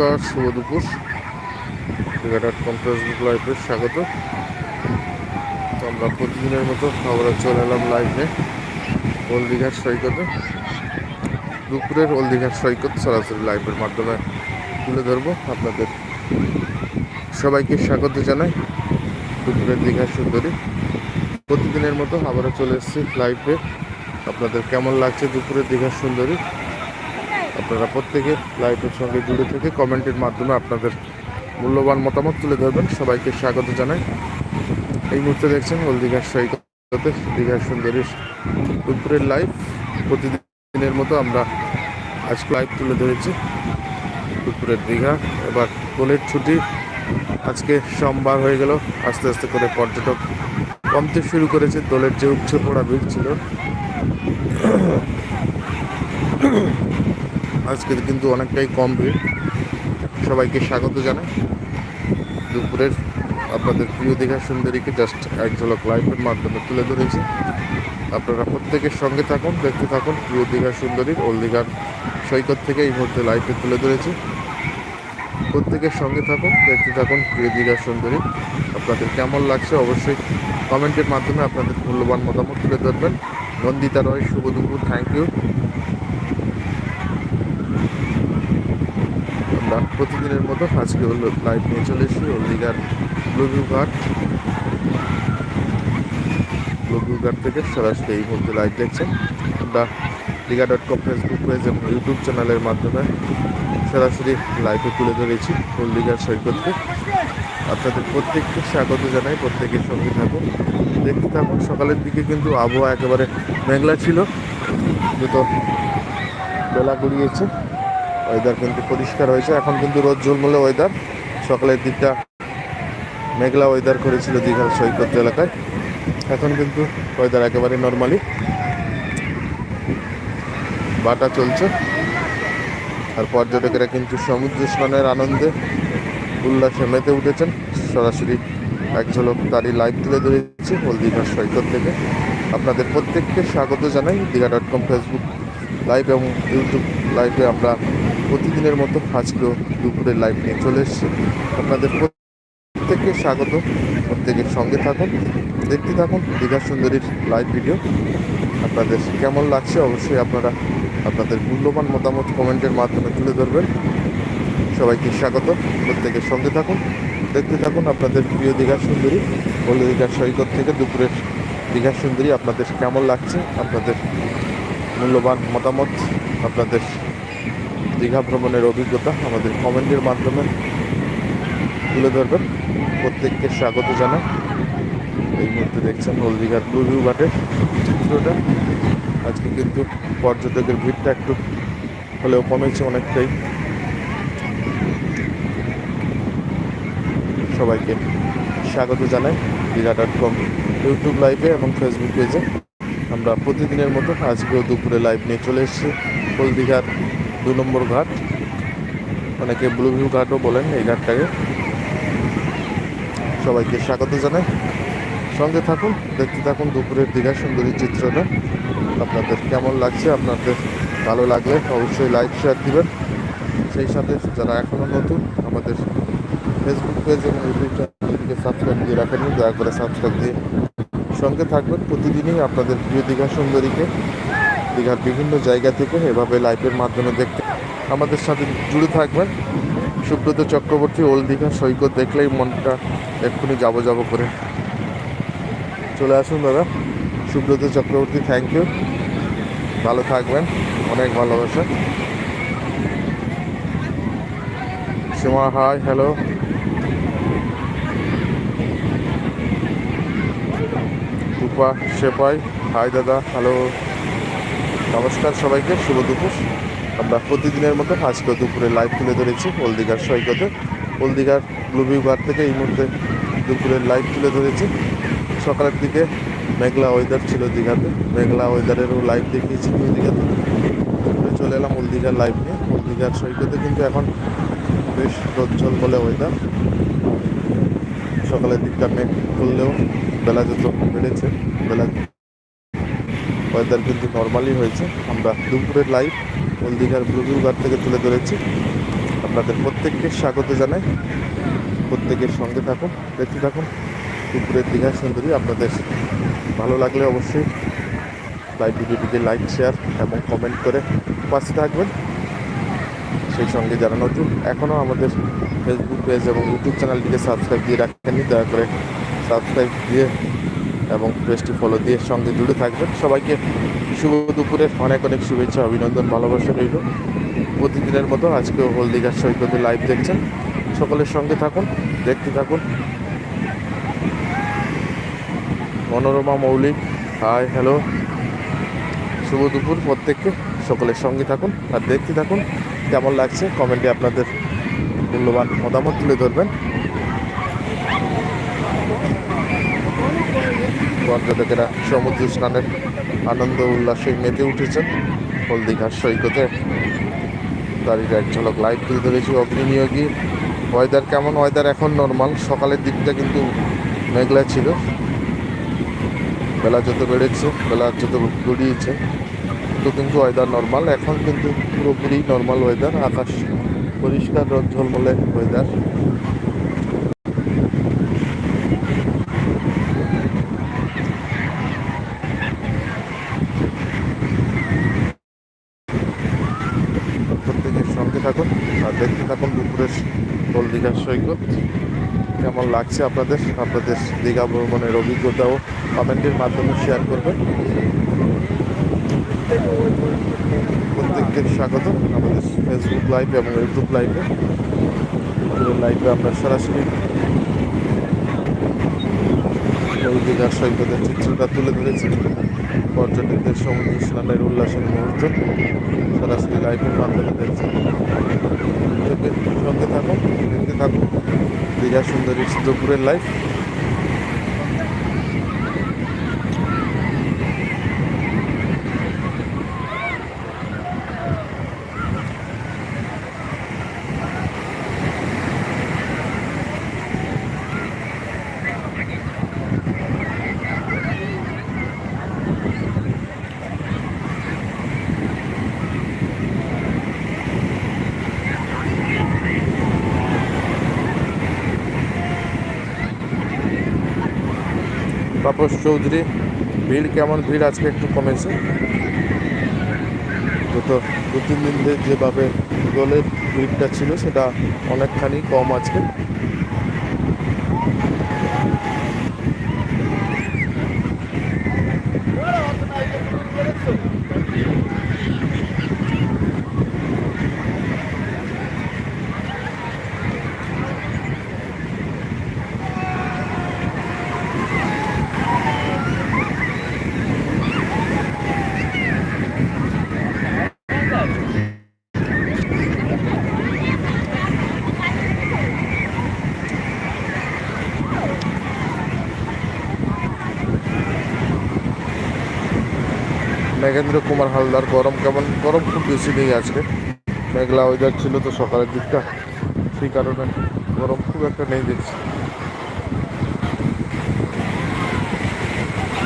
নমস্কার, শুভ দুপুর। Dot com Facebook লাইভে স্বাগত। তো আমরা প্রতিদিনের মতো আমরা চলে এলাম লাইভে ওল দীঘার সৈকতে। দুপুরের ওল দীঘার সৈকত সরাসরি লাইভের মাধ্যমে তুলে ধরবো আপনাদের। সবাইকে স্বাগত জানাই দুপুরের দীঘার সুন্দরী। প্রতিদিনের মতো আবারও চলে এসেছি লাইভে আপনাদের কেমন লাগছে দুপুরের দীঘার সুন্দরী? আপনারা প্রত্যেকে লাইভের সঙ্গে জুড়ে থেকে কমেন্টের মাধ্যমে আপনাদের মূল্যবান মতামত তুলে ধরবেন। সবাইকে স্বাগত জানাই। এই মুহূর্তে দেখছেন ওল দীঘার সৈকতে দীঘার সুন্দরীর দুপুরের লাইভ। প্রতিদিনের মতো আমরা আজকে লাইভ তুলে ধরেছি দুপুরের দীঘা। এবার দোলের ছুটি। আজকে সোমবার হয়ে গেল। আস্তে আস্তে করে পর্যটক কমতে শুরু করেছে। দোলের যে উপচে পড়া ভিড় ছিল আজকে কিন্তু অনেকটাই কম ভিড়। সবাইকে স্বাগত জানাই। দুপুরের আপনাদের প্রিয় দীঘা সুন্দরীকে জাস্ট এক ঝলক লাইভের মাধ্যমে তুলে ধরেছি। আপনারা প্রত্যেকের সঙ্গে থাকুন, দেখতে থাকুন প্রিয় দীঘা সুন্দরীর ওল দীঘার সৈকত থেকে এই মুহূর্তে লাইভে তুলে ধরেছি। প্রত্যেকের সঙ্গে থাকুন, দেখতে থাকুন প্রিয় দীঘা সুন্দরী। আপনাদের কেমন লাগছে অবশ্যই কমেন্টের মাধ্যমে আপনাদের মূল্যবান মতামত তুলে ধরবেন। নন্দিতা রয়, শুভ দুপুর থ্যাংক ইউ আমরা প্রতিদিনের মতো আজকে হলো লাইভ নিয়ে চলে এসেছি হলদিঘাট ব্লুভিউ ঘাট ব্লুভিউ ঘাট থেকে সরাসরি এই মুহূর্তে লাইভ দেখছেন। আমরা Liga dot com Facebook page এবং ইউটিউব চ্যানেলের মাধ্যমে সরাসরি লাইভে তুলে ধরেছি হলদিঘাট সৈকতকে। আপনাদের প্রত্যেককে স্বাগত জানাই প্রত্যেকের সঙ্গে থাকুন। দেখতে থাকুন, সকালের দিকে কিন্তু আবহাওয়া একেবারে মেঘলা ছিল। কিন্তু বেলা গড়িয়েছে। ওয়েদার কিন্তু পরিষ্কার হয়েছে। এখন কিন্তু রোদ ঝলমলে ওয়েদার সকালের দিকটা মেঘলা ওয়েদার করেছিল দীঘার সৈকত এলাকায়। এখন কিন্তু ওয়েদার একেবারে নর্মালি বাটা চলছে। আর পর্যটকেরা কিন্তু সমুদ্র স্নানের আনন্দে উল্লাসে মেতে উঠেছেন। সরাসরি এক ঝলক তারই লাইভ তুলে ধরেছি হলদিঘাট সৈকত থেকে। আপনাদের প্রত্যেককে স্বাগত জানাই। Digha dot com Facebook live এবং ইউটিউব লাইভে আমরা প্রতিদিনের মতো আজকেও দুপুরের লাইভ নিয়ে চলে এসেছি। আপনাদের প্রত্যেককে স্বাগত। প্রত্যেকের সঙ্গে থাকুন, দেখতে থাকুন দীঘা সুন্দরীর লাইভ ভিডিও আপনাদের কেমন লাগছে অবশ্যই আপনারা আপনাদের মূল্যবান মতামত কমেন্টের মাধ্যমে তুলে ধরবেন। সবাইকে স্বাগত। প্রত্যেকের সঙ্গে থাকুন, দেখতে থাকুন আপনাদের প্রিয় দীঘা সুন্দরী বলে দীঘার সৈকত থেকে দুপুরের দীঘা সুন্দরী আপনাদের কেমন লাগছে, আপনাদের মূল্যবান মতামত, আপনাদের দীঘা ভ্রমণের অভিজ্ঞতা আমাদের কমেন্টের মাধ্যমে তুলে ধরবেন। প্রত্যেককে স্বাগত জানাই। এই মুহূর্তে দেখছেন হলদিঘাট ব্লু ঘাটের চিত্রটা। আজকে কিন্তু পর্যটকের ভিড়টা একটু হলেও কমেছে অনেকটাই। সবাইকে স্বাগত জানাই দীঘা ডট কম ইউটিউব লাইভে এবং ফেসবুক পেজে। আমরা প্রতিদিনের মতো আজকেও দুপুরে লাইভ নিয়ে চলে এসেছি হলদিঘাট দু নম্বর ঘাট। অনেকে ব্লু ভিউ ঘাটও বলেন এই ঘাটটাকে। সবাইকে স্বাগত জানাই। সঙ্গে থাকুন, দেখতে থাকুন দুপুরের দীঘা সুন্দরী চিত্রটা। আপনাদের কেমন লাগছে, আপনাদের ভালো লাগলে অবশ্যই লাইক শেয়ার দিবেন। সেই সাথে যারা এখনও নতুন, আমাদের ফেসবুক পেজ এবং ইউটিউব চ্যানেলটিকে সাবস্ক্রাইব দিয়ে রাখেননি, দয়া করে সাবস্ক্রাইব দিয়ে সঙ্গে থাকবেন। প্রতিদিনই আপনাদের প্রিয় দীঘা সুন্দরীকে দীঘার বিভিন্ন জায়গা থেকে এভাবে লাইভের মাধ্যমে দেখতে আমাদের সাথে জুড়ে থাকবেন। সুব্রত চক্রবর্তী, ওল দীঘা, সৈকত দেখলেই মনটা এক্ষুনি যাব যাব করে। চলে আসুন দাদা। সুব্রত চক্রবর্তী থ্যাংক ইউ ভালো থাকবেন। অনেক ভালোবাসা। সীমা হাই হ্যালো রূপা, সেপাই হাই দাদা হ্যালো নমস্কার সবাইকে, শুভ দুপুর। আমরা প্রতিদিনের মতো আজকে দুপুরে লাইভ তুলে ধরেছি হলদিঘার সৈকতে। হলদিঘার ব্লুভিউ ঘাট থেকে এই মুহূর্তে দুপুরের লাইভ তুলে ধরেছি। সকালের দিকে মেঘলা ওয়েদার ছিল দীঘাতে। মেঘলা ওয়েদারেরও লাইভ দেখিয়েছি দীঘাতে। দুপুরে চলে এলাম হলদিঘার লাইভ নিয়ে। হলদিঘার সৈকতে কিন্তু এখন বেশ রোজ্জ্বল বলে ওয়েদার সকালের দিকটা মেঘ করলেও বেলা যত বেড়েছে, বেলা ওয়েদার কিন্তু নর্মালি হয়েছে। আমরা দুপুরের লাইভ হলদিঘার ব্লুভিউ ঘাট থেকে তুলে ধরেছি। আপনাদের প্রত্যেককে স্বাগত জানাই। প্রত্যেকের সঙ্গে থাকুন, দেখতে থাকুন। দুপুরের দীঘা সুন্দরী আপনাদের ভালো লাগলে অবশ্যই লাইভ ভিডিওটিকে লাইক শেয়ার এবং কমেন্ট করে পাশে থাকবেন। সেই সঙ্গে যারা নতুন, এখনও আমাদের ফেসবুক পেজ এবং ইউটিউব চ্যানেলটিকে সাবস্ক্রাইব দিয়ে রাখেননি, দয়া করে সাবস্ক্রাইব দিয়ে এবং পেজটি ফলো দিয়ে সঙ্গে জুড়ে থাকবেন। সবাইকে শুভ দুপুরের অনেক অনেক শুভেচ্ছা, অভিনন্দন, ভালোবাসা রইল। প্রতিদিনের মতো আজকেও হলদিঘাট সৈকতে লাইভ দেখছেন। সকলের সঙ্গে থাকুন, দেখতে থাকুন। মনোরমা মৌলিক হাই হ্যালো শুভ দুপুর প্রত্যেককে, সকলের সঙ্গে থাকুন আর দেখতে থাকুন। কেমন লাগছে? কমেন্টে আপনাদের মূল্যবান মতামত তুলে ধরবেন। পর্যটকেরা সমুদ্র স্নানের আনন্দ উল্লাসে মেতে উঠেছেন হলদিঘাট সৈকতে। তারই এক ঝলক লাইভ তুলে ধরেছি অগ্নিনিয়োগী ওয়েদার কেমন? ওয়েদার এখন নর্মাল সকালের দিকটা কিন্তু মেঘলা ছিল। বেলা যত বেড়েছে, বেলা যত গড়িয়েছে তো কিন্তু ওয়েদার নর্মাল এখন কিন্তু পুরোপুরি নর্মাল ওয়েদার আকাশ পরিষ্কার, রোদ ঝলমলে ওয়েদার প্রত্যেকের সঙ্গে থাকুন আর দেখতে থাকুন দুপুরের দোল দীঘার সৈকত। কেমন লাগছে আপনাদের? আপনাদের দীঘা ভ্রমণের অভিজ্ঞতাও কমেন্টের মাধ্যমে শেয়ার করবেন। প্রত্যেককে স্বাগত আমাদের ফেসবুক লাইভ এবং ইউটিউব লাইভে পুরো লাইভে আমরা সরাসরি দীঘার সৈকতের চিত্রটা তুলে ধরেছি। পর্যটকদের সমুদ্র স্নানের উল্লাসের মুহূর্ত সরাসরি লাইভের মাধ্যমে দেখছেন। সঙ্গে থাকুন থাকুন। দীঘা সুন্দরী দুপুরের লাইভ তাপস চৌধুরী, ভিড় কেমন? ভিড় আজকে একটু কমেছে। গত দু তিন দিন যেভাবে দলের ভিড়টা ছিল, সেটা অনেকখানি কম আজকে। মেঘেন্দ্র কুমার হালদার, গরম কেমন? গরম খুব বেশি নেই আজকে। মেঘলা ওয়েদার ছিল তো সকালের দিকটা। সেই কারণে গরম খুব একটা নেই দেখছি।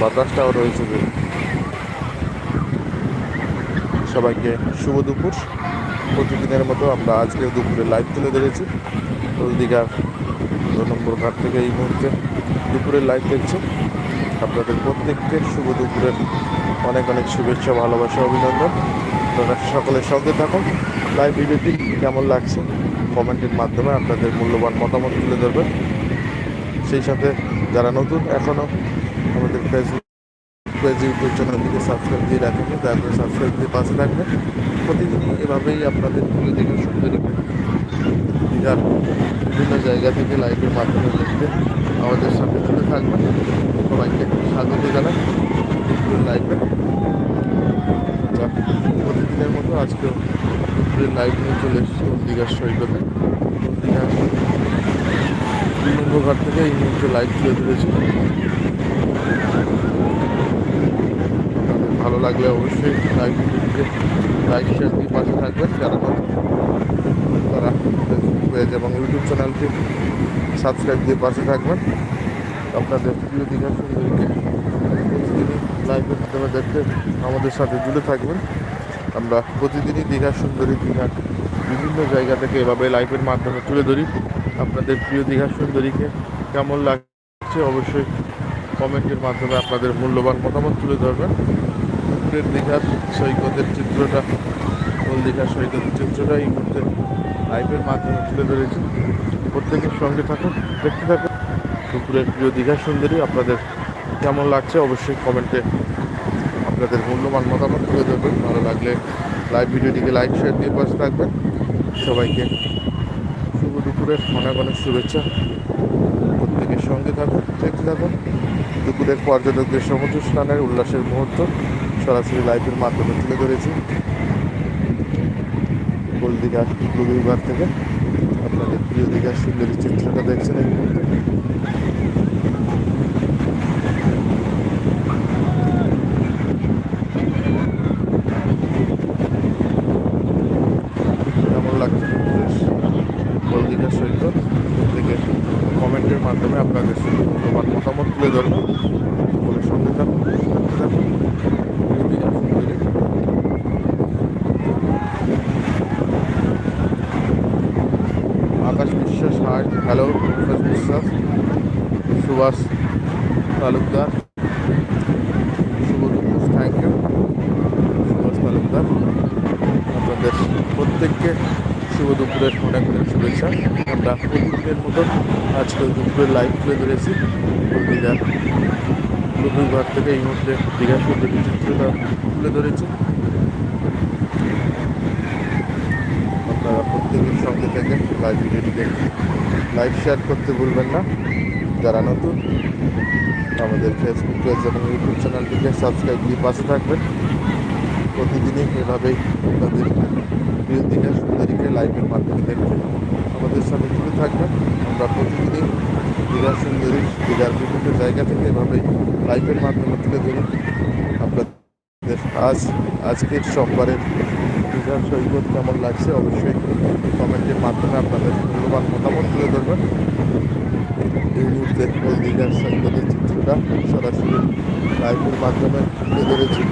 বাতাসটাও রয়েছে যে সবাইকে শুভ দুপুর। প্রতিদিনের মতো আমরা আজকে দুপুরে লাইভ তুলে ধরেছি। দীঘার দু নম্বর ঘাট থেকে এই মুহূর্তে দুপুরে লাইভ দেখছি আপনাদের প্রত্যেককে শুভ দুপুরের অনেক অনেক শুভেচ্ছা, ভালোবাসা, অভিনন্দন। আপনারা সকলের সঙ্গে থাকুন। লাইভ ভিডিওটি কেমন লাগছে? কমেন্টের মাধ্যমে আপনাদের মূল্যবান মতামত তুলে ধরবেন। সেই সাথে যারা নতুন, এখনও আমাদের ফেসবুক পেজ ইউটিউব চ্যানেলটিকে সাবস্ক্রাইব দিয়ে রাখেন দয়া করে সাবস্ক্রাইব দিয়ে পাশে থাকবেন। প্রতিদিন এভাবেই আপনাদের তুলে দেখে সুন্দরী দীঘার বিভিন্ন জায়গা থেকে লাইভের মাধ্যমে দেখতে আমাদের সাথে তুলে থাকবেন। সবাইকে স্বাগত জানাই। লাইভে প্রতিদিনের মতো আজকেও লাইভ নিয়ে চলে এসেছি দীঘার সৈকতে। ঘাট থেকে এই মুহূর্তে লাইভ তুলে ধরেছি। ভালো লাগলে অবশ্যই লাইভ ভিডিওটিকে লাইক শেয়ার দিয়ে পাশে থাকবেন। যারা তারা ফেসবুক পেজ এবং ইউটিউব চ্যানেলটি সাবস্ক্রাইব দিয়ে পাশে থাকবেন। আপনাদের প্রিয় দীঘা সুন্দরীকে প্রতিদিনই লাইভের মাধ্যমে দেখতে আমাদের সাথে জুড়ে থাকবেন। আমরা প্রতিদিনই দীঘা সুন্দরী দীঘার বিভিন্ন জায়গা থেকে এভাবে লাইভের মাধ্যমে তুলে ধরি। আপনাদের প্রিয় দীঘা সুন্দরীকে কেমন লাগছে অবশ্যই কমেন্টের মাধ্যমে আপনাদের মূল্যবান মতামত তুলে ধরবেন। দুপুরের দীঘার সৈকতের চিত্রটা ওল দীঘার সৈকতের চিত্রটা এই মুহূর্তে লাইভের মাধ্যমে তুলে ধরেছি। প্রত্যেকের সঙ্গে থাকুন, দেখতে থাকুন। দুপুরের প্রিয় দীঘা সুন্দরী, আপনাদের কেমন লাগছে অবশ্যই কমেন্টে আপনাদের মূল্যবান মতামত তুলে ধরবেন। ভালো লাগলে লাইভ ভিডিওটিকে লাইক শেয়ার দিয়ে পাশে থাকবেন। সবাইকে শুভ দুপুরের অনেক অনেক শুভেচ্ছা। প্রত্যেকের সঙ্গে থাকুন, দেখতে থাকুন। দুপুরের পর্যটকদের সমুদ্র স্নানের উল্লাসের মুহূর্ত সরাসরি লাইভের মাধ্যমে তুলে ধরেছি। গোল দীঘার বিভাগ থেকে। আপনাদের প্রিয় দীঘার সুন্দরী চিত্রটা দেখছেন এই মুহূর্তে। কমেন্টের মাধ্যমে আপনাদের মূল্যবান মতামত তুলে ধরবো সকলের সঙ্গে থাকুন সঙ্গে থাকুন গোলদিঘা সুন্দরী। আকাশ বিশ্বাস হাই হ্যালো আকাশ বিশ্বাস সুভাষ তালুকদার শুভ দুপুর থ্যাংক ইউ সুভাষ তালুকদার আপনাদের প্রত্যেককে শুভ দুপুরের অনেক অনেক শুভেচ্ছা আমরা প্রতিদিনের মতো আজকে দুপুরের লাইভ তুলে ধরেছি দীঘা ঘর থেকে এই মুহূর্তে দীঘা সুন্দরী চিত্রটা তুলে ধরেছি। আপনারা প্রত্যেকের সঙ্গে থেকে লাইভ ভিডিওটি দেখুন। লাইভ শেয়ার করতে ভুলবেন না। যারা নতুন, আমাদের ফেসবুক পেজ এবং ইউটিউব চ্যানেলটিকে সাবস্ক্রাইব দিয়ে পাশে থাকবেন। প্রতিদিনই এভাবেই আপনাদের প্রিয় দীঘা সুন্দরীকে লাইভের মাধ্যমে দেখবেন আমাদের সাথে জুড়ে থাকবেন। আমরা প্রতিদিনই দীঘা সুন্দরী দীঘার বিভিন্ন জায়গা থেকে এভাবেই লাইভের মাধ্যমে তুলে ধরি আপনাদের আজ, আজকের সোমবারের দীঘার সৈকত কেমন লাগছে অবশ্যই কমেন্টের মাধ্যমে আপনাদের মূল্যবান মতামত তুলে ধরবেন। এই মুহূর্তে ওই দীঘার সৈকতের চিত্রটা সরাসরি লাইভের মাধ্যমে তুলে ধরেছি।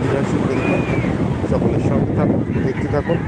দীঘার সুন্দরীকে সকলের সঙ্গে থাকুন, দেখতে থাকুন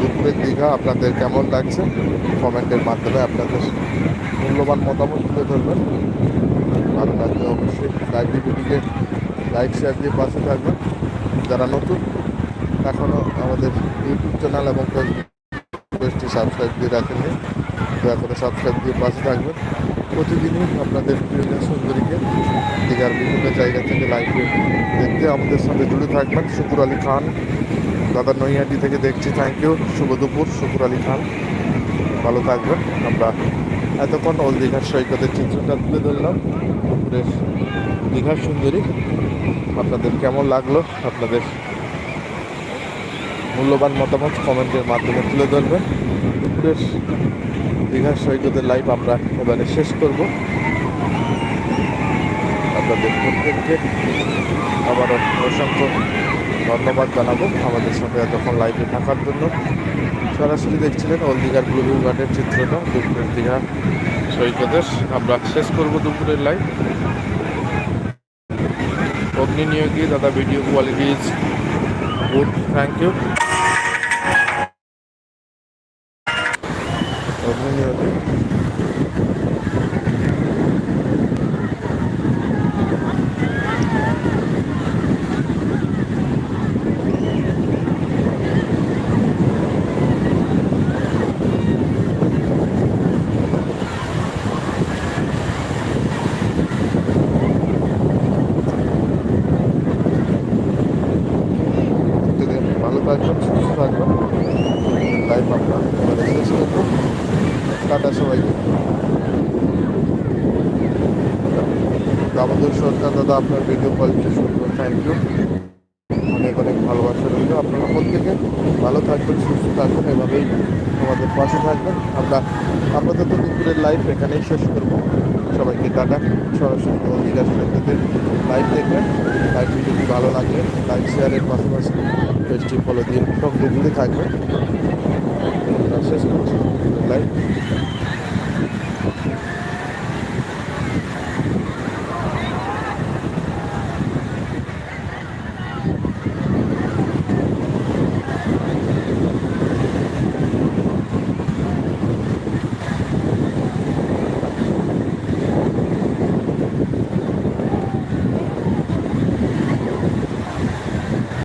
দুপুরের দীঘা আপনাদের কেমন লাগছে? কমেন্টের মাধ্যমে আপনাদের মূল্যবান মতামত তুলে ধরবেন। ভালো লাগলে অবশ্যই লাইভ ভিডিওটিকে লাইক শেয়ার দিয়ে পাশে থাকবেন। যারা নতুন, এখনও আমাদের ইউটিউব চ্যানেল এবং পেজটি সাবস্ক্রাইব দিয়ে রাখেননি, দয়া করে সাবস্ক্রাইব দিয়ে পাশে থাকবেন। প্রতিদিনই আপনাদের প্রিয় সুন্দরীকে দীঘার বিভিন্ন জায়গা থেকে লাইভে দেখতে আমাদের সঙ্গে জুড়ে থাকবেন। শুকুর আলী খান দাদা নৈহাটি থেকে দেখছি। থ্যাংক ইউ শুভ দুপুর, শুকুর আলী খান। ভালো থাকবেন। আমরা এতক্ষণ ওল দীঘার সৈকতের চিত্রটা তুলে ধরলাম। দুপুরের দীঘার সুন্দরী। আপনাদের কেমন লাগল? আপনাদের মূল্যবান মতামত কমেন্টের মাধ্যমে তুলে ধরবেন। দুপুরের দীঘার সৈকতের লাইভ আমরা এবারে শেষ করব। আপনাদের প্রত্যেককে আবারও অসংখ্য ধন্যবাদ জানাব আমাদের সাথে এতক্ষণ লাইভে থাকার জন্য। সরাসরি দেখছিলেন ওল দীঘার ব্লুবিল ঘাটের চিত্রটা, দুপুরের দীঘা সৈকতের। আমরা শেষ করব দুপুরের লাইভ অগ্নি নিয়োগী, দাদা video quality is good thank you থাকবেন, সুস্থ থাকবেন। লাইফ আপনার শেষ করব। টাটা সবাইকে। দামোদর সরকার দাদা, আপনার ভিডিও কোয়ালিটি সুন্দর থ্যাংক ইউ অনেক অনেক ভালোবাসা রইল আপনারা প্রত্যেকে। ভালো থাকবেন, সুস্থ থাকবেন, এভাবেই আমাদের পাশে থাকবেন। আমরা আপাতত দুপুরের লাইফ এখানেই শেষ করব। সবাইকে টাটা। সরাসরি আসলে লাইভ দেখবেন। লাইভ ভিডিওটি ভালো লাগে লাইক শেয়ারের পাশাপাশি পেজটি ফলো দিয়ে টক জুড়ে থাকবে শেষ করছি। লাইভ